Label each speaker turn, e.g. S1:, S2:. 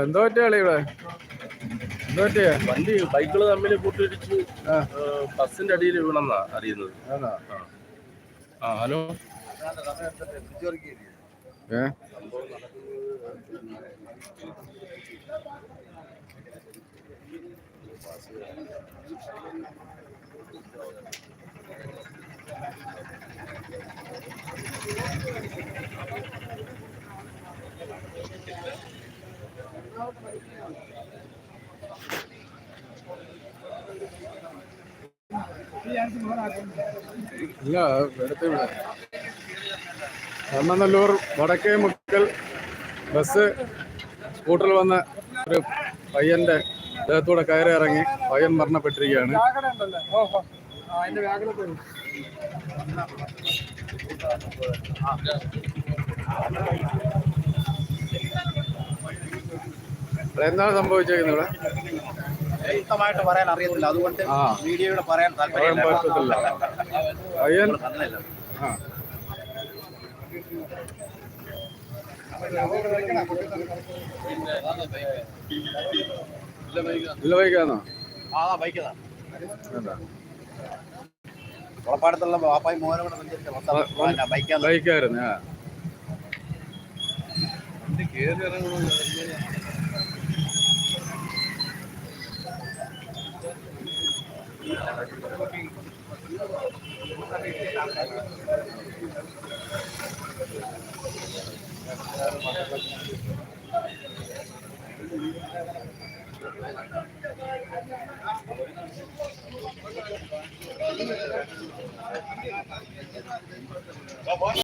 S1: എന്തോ പറ്റിയാളി ഇവിടെ എന്തോ പറ്റിയ
S2: വണ്ടി ബൈക്കുകൾ തമ്മിൽ കൂട്ടിയിടിച്ച് ബസിന്റെ അടിയിൽ വീണെന്നാ അറിയുന്നത് ആ ഹലോ
S1: ഏ ഇല്ല എടുത്ത് ഇവിടെ കണ്ണനല്ലൂർ വടക്കേ മുക്കൽ ബസ് സ്കൂട്ടറിൽ വന്ന ഒരു പയ്യന്റെ ദേഹത്തൂടെ കയറി ഇറങ്ങി പയ്യൻ മരണപ്പെട്ടിരിക്കുകയാണ്. എന്താണ് സംഭവിച്ചേക്കുന്നത് ഇവിടെ?
S3: വ്യക്തമായിട്ട് പറയാൻ അറിയത്തില്ല. അതുകൊണ്ട്. വീഡിയോയുടെ പറയാൻ
S1: താല്പര്യം പയ്യൻ ആ. ഇല്ല ബൈക്കാന്നോ
S3: ആ
S1: ബൈക്കാ
S3: ഉറപ്പാടത്തുള്ള വാപ്പായി മോനും കൂടെ സഞ്ചരിച്ച ബൈക്കാണ്.
S1: ബൈക്കായിരുന്നു കയറി ഇറങ്ങണമെന്ന് Thank you. Vamos